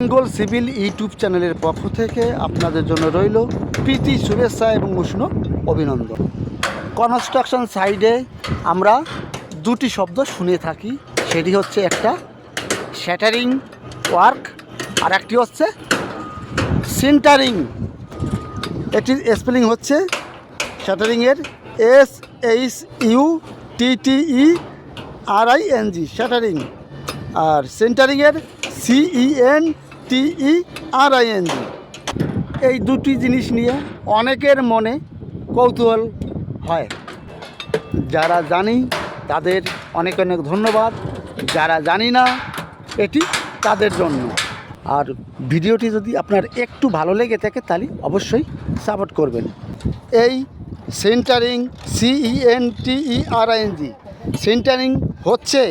Bengal civil YouTube চ্যানেলের পক্ষ থেকে আপনাদের জন্য রইল প্রীতি, শুভেচ্ছা এবং উষ্ণ অভিনন্দন। কনস্ট্রাকশন সাইডে আমরা দুটি শব্দ শুনে থাকি। সেটি হচ্ছে একটা শ্যাটারিং ওয়ার্ক আর একটি হচ্ছে সেন্টারিং এটির স্পেলিং হচ্ছে শ্যাটারিংয়ের S H U T T E R I N G shuttering R সেন্টারিংয়ের C E N T E R I N G এই দুটি জিনিস নিয়ে অনেকের মনে কৌতূহল হয়। যারা জানি তাদের অনেক অনেক ধন্যবাদ, যারা জানি না এটি তাদের জন্য। আর ভিডিওটি যদি আপনার একটু ভালো লেগে থাকে তাহলে অবশ্যই সাপোর্ট করবেন। এই centering C E N T E R N G centering হচ্ছে,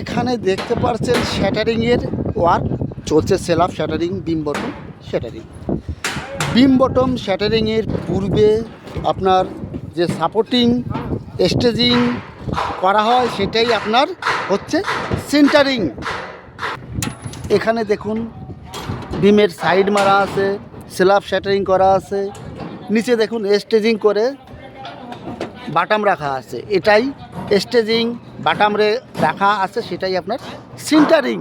এখানে দেখতে পাচ্ছেন শ্যাটারিংয়ের ওয়ার্ক চলছে সেলাফ shuttering beam bottom shuttering beam bottom শ্যাটারিংয়ের পূর্বে আপনার যে সাপোর্টিং স্টেজিং করা হয় সেটাই আপনার হচ্ছে সেন্টারিং এখানে দেখুন বিমের সাইড মারা আছে স্ল্যাব শ্যাটারিং করা আছে, নিচে দেখুন স্টেজিং করে বাটাম রাখা আছে। এটাই স্টেজিং বাটাম রাখা আছে, সেটাই আপনার সিন্টারিং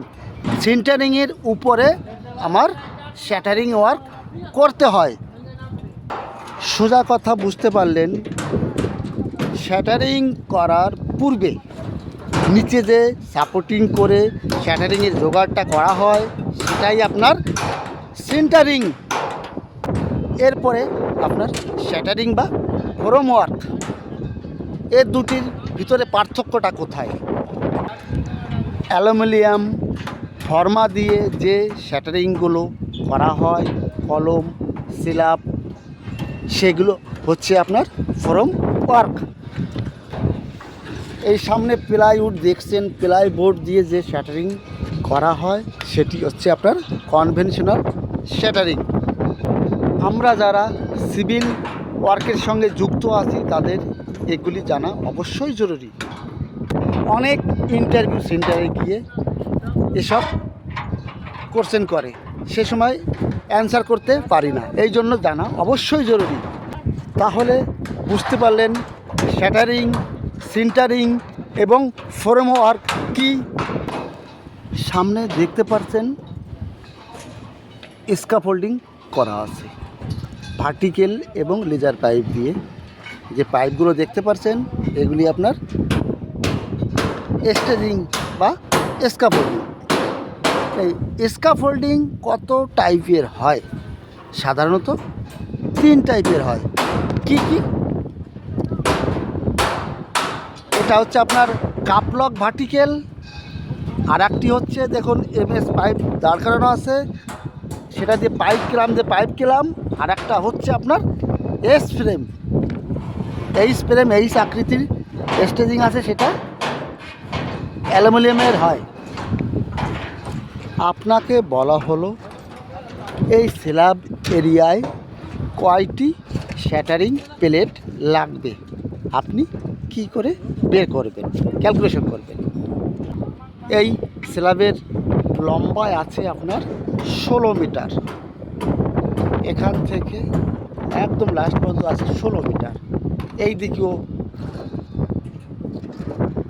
সিন্টারিংয়ের উপরে আমার শ্যাটারিং ওয়ার্ক করতে হয়। সোজা কথা বুঝতে পারলেন শ্যাটারিং করার পূর্বে নিচে যে সাপোর্টিং করে শ্যাটারিংয়ের জোগাড়টা করা হয়, সেটাই আপনার সেন্টারিং এরপরে আপনার শ্যাটারিং বা ফোরম ওয়ার্ক এর দুটির ভিতরে পার্থক্যটা কোথায়? অ্যালুমিনিয়াম ফর্মা দিয়ে যে শ্যাটারিংগুলো করা হয়, কলম সিলাপ সেগুলো হচ্ছে আপনার ফোরম ওয়ার্ক। এই সামনে প্লাইউড দেখছেন প্লাই বোর্ড দিয়ে যে শ্যাটারিং করা হয়, সেটি হচ্ছে আপনার কনভেনশনাল শ্যাটারিং আমরা যারা সিভিল ওয়ার্কের সঙ্গে যুক্ত আছি, তাদের এগুলি জানা অবশ্যই জরুরি। অনেক ইন্টারভিউ সেন্টারে গিয়ে এসব কোশ্চেন করে। সে সময় অ্যান্সার করতে পারি না। এই জন্য জানা অবশ্যই জরুরি। তাহলে বুঝতে পারলেন শ্যাটারিং সিন্টারিং এবং ফোরম ওয়ার্ক কি। সামনে দেখতে পাচ্ছেন স্কাফোল্ডিং করা আছে। ভার্টিক্যাল এবং লেজার পাইপ দিয়ে। যে পাইপগুলো দেখতে পাচ্ছেন এগুলি আপনার স্টেজিং বা স্কাফোল্ডিং এই স্কাফোল্ডিং কত টাইপের হয়? সাধারণত তিন টাইপের হয়। কি কি? এটা হচ্ছে আপনার কাপলক ভার্টিক্যাল আর একটি হচ্ছে দেখুন এমএস পাইপ দাঁড় করানো আছে। সেটা দিয়ে পাইপ কেলাম দিয়ে পাইপ কেলাম আর একটা হচ্ছে আপনার S frame H frame H আকৃতির স্টেজিং আছে সেটা। অ্যালুমিনিয়ামের হয় আপনাকে বলা হলো, এই স্ল্যাব এরিয়ায় কয়টি শ্যাটারিং প্লেট লাগবে? আপনি কি করে বের করবেন? ক্যালকুলেশন করবেন। এই স্ল্যাবের লম্বায় আছে আপনার ষোলো মিটার। এখান থেকে একদম লাস্ট পর্যন্ত আছে ষোলো মিটার। এই দিকেও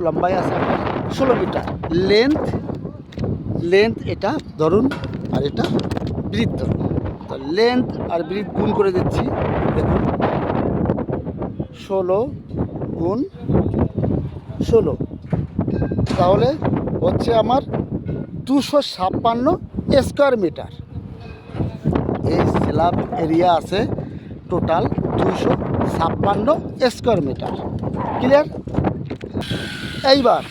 লম্বায় আছে আপনার ষোলো মিটার। লেন্থ লেন্থ এটা ধরুন আর এটা বৃদ্ধ তো লেন্থ আর বৃদ্ধ গুণ করে দিচ্ছি, দেখুন। ষোলো গুণ ষোলো। তাহলে হচ্ছে আমার দুশো ছাপ্পান্ন স্কোয়ার মিটার এই স্ল্যাব এরিয়া আছে টোটাল দুশো ছাপ্পান্ন স্কোয়ার মিটার ক্লিয়ার এইবার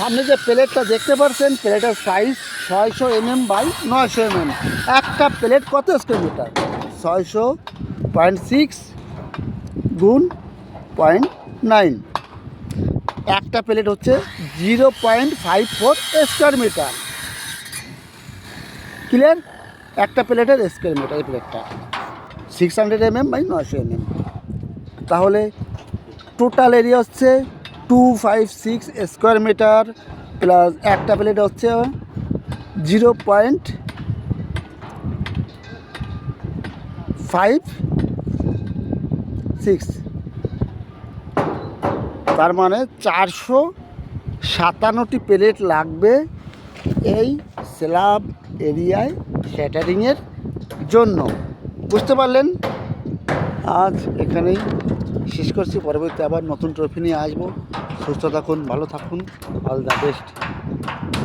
সামনে যে প্লেটটা দেখতে পাচ্ছেন, প্লেটের সাইজ ছয়শো এমএম বাই নয়শো এমএম একটা প্লেট কত স্কোয়ার মিটার ছয়শো পয়েন্ট সিক্স গুণ পয়েন্ট নাইন একটা প্লেট হচ্ছে zero point five four square metre clear একটা প্লেটের স্কোয়ার মিটার এই প্লেটটা। সিক্স হান্ড্রেড এমএম বাই নয়শো এমএম তাহলে টোটাল এরিয়া হচ্ছে two five six square metre plus একটা প্লেট হচ্ছে জিরো পয়েন্ট ফাইভ সিক্স তার মানে চারশো সাতান্নটি প্লেট লাগবে এই স্ল্যাব এরিয়ায় শ্যাটারিংয়ের জন্য। বুঝতে পারলেন? আজ এখানেই শেষ করছি। পরবর্তী আবার নতুন ট্রফি নিয়ে আসব। সুস্থ থাকুন ভালো থাকুন অল দ্য বেস্ট